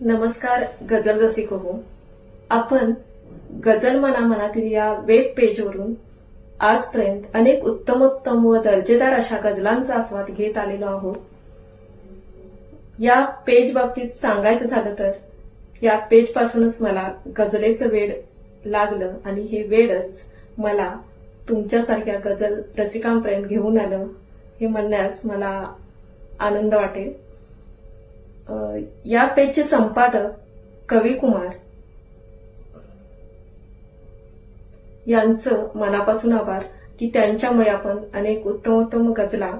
नमस्कार गजल रसिक हो आपण गजल मना मनातील या वेब पेजवरून आजपर्यंत अनेक उत्तमोत्तम व दर्जेदार अशा गजलांचा आस्वाद घेत आलेलो आहोत. या पेज बाबतीत सांगायचं झालं तर या पेज पासूनच मला गजलेचं वेड लागलं आणि हे वेडच मला तुमच्यासारख्या गजल रसिकांपर्यंत घेऊन आलं. हे म्हणण्यास मला आनंद वाटेल. या पेजचे संपादक कवी कुमार यांचं मनापासून आभार की त्यांच्यामुळे आपण अनेक उत्तमोत्तम गजला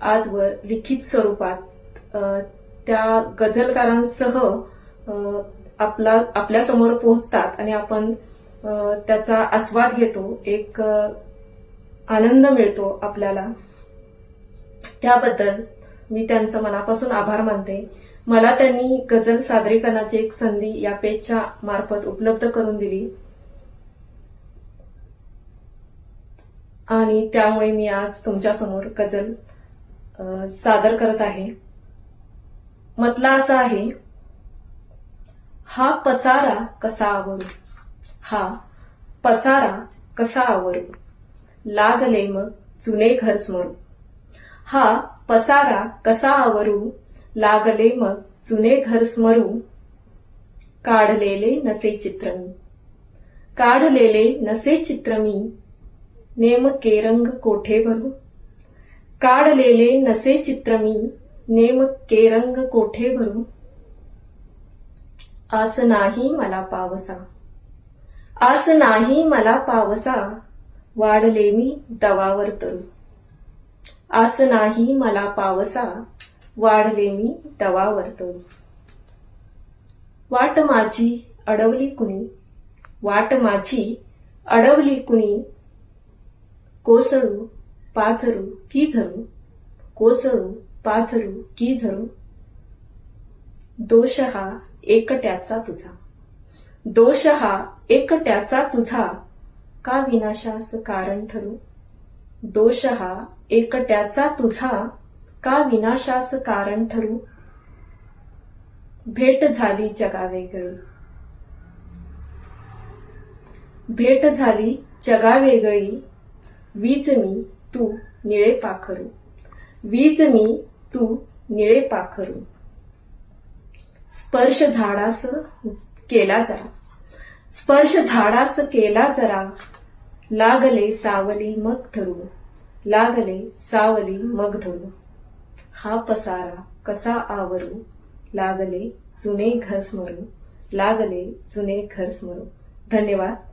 आजवर लिखित स्वरूपात त्या गझलकारांसह आपला आपल्यासमोर पोहोचतात आणि आपण त्याचा आस्वाद घेतो एक आनंद मिळतो आपल्याला. त्याबद्दल मी त्यांचं मनापासून आभार मानते. मला त्यांनी गझल सादरीकरणाची एक संधी या पेजच्या मार्फत उपलब्ध करून दिली. आणि त्यामुळे मी आज तुमच्यासमोर गझल सादर करत आहे. मतला असा आहे हा पसारा कसा आवरू? हा पसारा कसा आवरू? लागले मग जुने घर स्मरू. हा पसारा कसा आवरू? लागले मग जुने घर स्मरू काढलेले नसे चित्र मी काढलेले नसे चित्र मी नेमके रंग कोठे भरू? काढलेले नसे चित्र मी नेमके रंग कोठे भरू? आस नाही मला पावसा. आस नाही मला पावसा वाढले मी दवावर तरू. आस नाही मला पावसा वाढले मी तवा तरू वाट माझी अडवली कुणी? वाट माझी अडवली कुणी? कोसळू पाझरू की झरू? कोसळू पाझरू की झरू? दोष हा एकट्याचा तुझा. दोष हा एकट्याचा तुझा. का विनाशास कारण ठरू? दोष हा एकट्याचा तुझा. का विनाशास कारण ठरू? भेट झाली जगा वेगळी भेट झाली जगा वेगळी वीज मी तू निळे पाखरू. वीज मी तू निळे पाखरू. स्पर्श झाडास केला जरा. स्पर्श झाडास केला जरा. लागले सावली मग धरू. लागले सावली मग धरू. हा पसारा कसा आवरू? लागले जुने घर स्मरू. लागले जुने घर स्मरू. धन्यवाद.